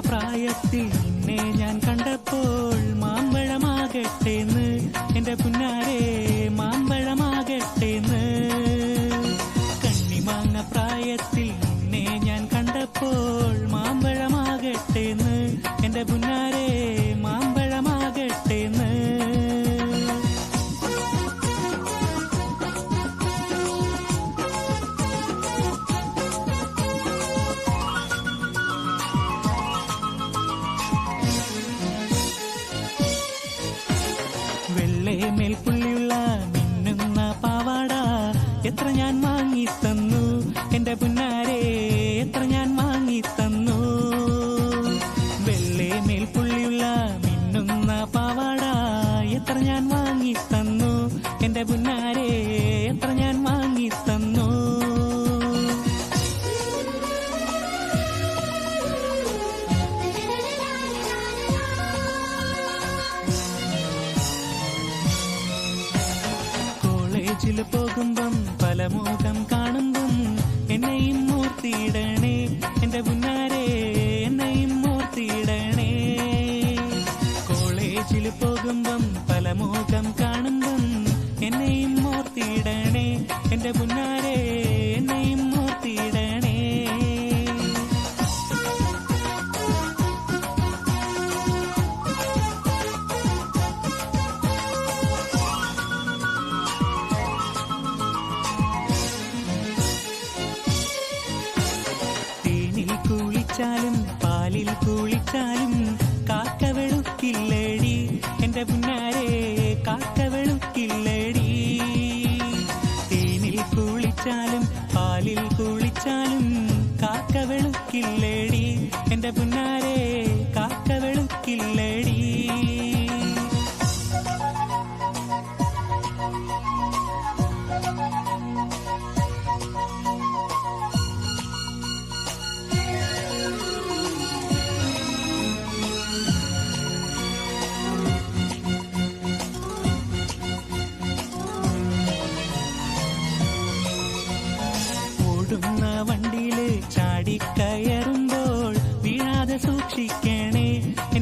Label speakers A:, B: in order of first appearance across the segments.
A: പ്രായത്തിൽ നിന്നെ ഞാൻ കണ്ടപ്പോൾ മാമ്പഴമാകട്ടെ എന്ന് എന്റെ പുന്നാരെ പുള്ളിയുള്ള മിന്നുന്ന പാവാട എത്ര ഞാൻ വാങ്ങി തന്നു എന്റെ പുന്നാരെ എത്ര ഞാൻ കോളേജിൽ പോകുമ്പം പല മുഖം കാണുമ്പം എന്നെയും മൂർത്തിയിടണേ. എന്റെ പുന്നാരെ എന്നെയും മൂർത്തിയിടണേ. കോളേജിൽ പോകുമ്പം പല മുഖം കാണുമ്പം എന്നെയും മൂർത്തിയിടണേ. എന്റെ പുന്നാരെ കുളിച്ചാലും കാക്ക വെളുക്കില്ലേടി എന്റെ പുന്നാരെ കാക്ക വെളുക്കില്ലേടി തേനിൽ കുളിച്ചാലും പാലിൽ കുളിച്ചാലും കാക്ക വെളുക്കില്ലേടി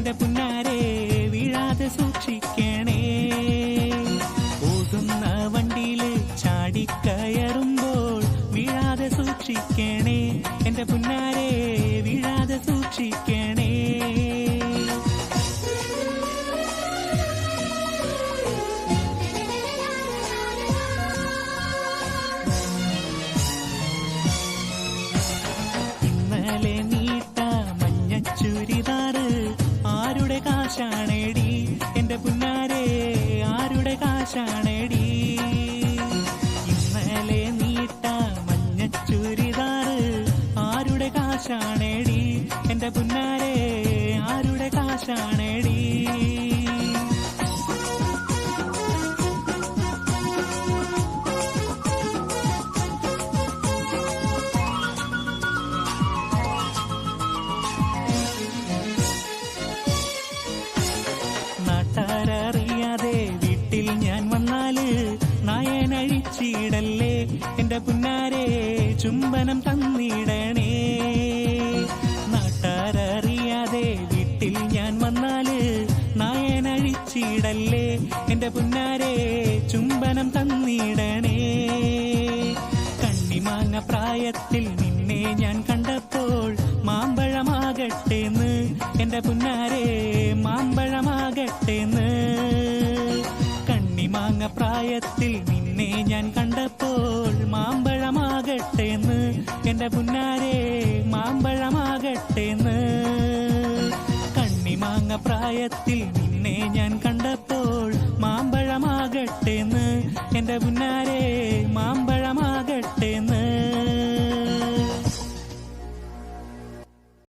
A: എന്റെ പുന്നാരെ വീഴാതെ സൂക്ഷിക്കണേ. ഓടുന്ന വണ്ടിയിൽ ചാടിക്കയറുമ്പോൾ വീഴാതെ സൂക്ഷിക്കണേ. എന്റെ പുന്നാരെ വീഴാതെ സൂക്ഷിക്കണേ. ഇന്നലെ കാശാണേടി? എന്റെ പുന്നാരെ ആരുടെ കാശാണേടി? ഇന്നലെ നീട്ട മഞ്ഞ ചുരിദാറ് ആരുടെ കാശാണേടി? എന്റെ പുന്നാരെ ആരുടെ കാശാണേടി എന്റെ പുന്നാരെ ചുംബനം തന്നിടണേ. കണ്ണിമാങ്ങ പ്രായത്തിൽ നിന്നെ ഞാൻ കണ്ടപ്പോൾ മാമ്പഴമാകട്ടെന്ന്. എന്റെ പുന്നാരെ മാമ്പഴമാകട്ടെന്ന്. കണ്ണിമാങ്ങ പ്രായത്തിൽ നിന്നെ ഞാൻ കണ്ടപ്പോൾ മാമ്പഴമാകട്ടെന്ന്. എന്റെ പുന്നാരെ മാമ്പഴമാകട്ടെന്ന്. കണ്ണിമാങ്ങ പ്രായത്തിൽ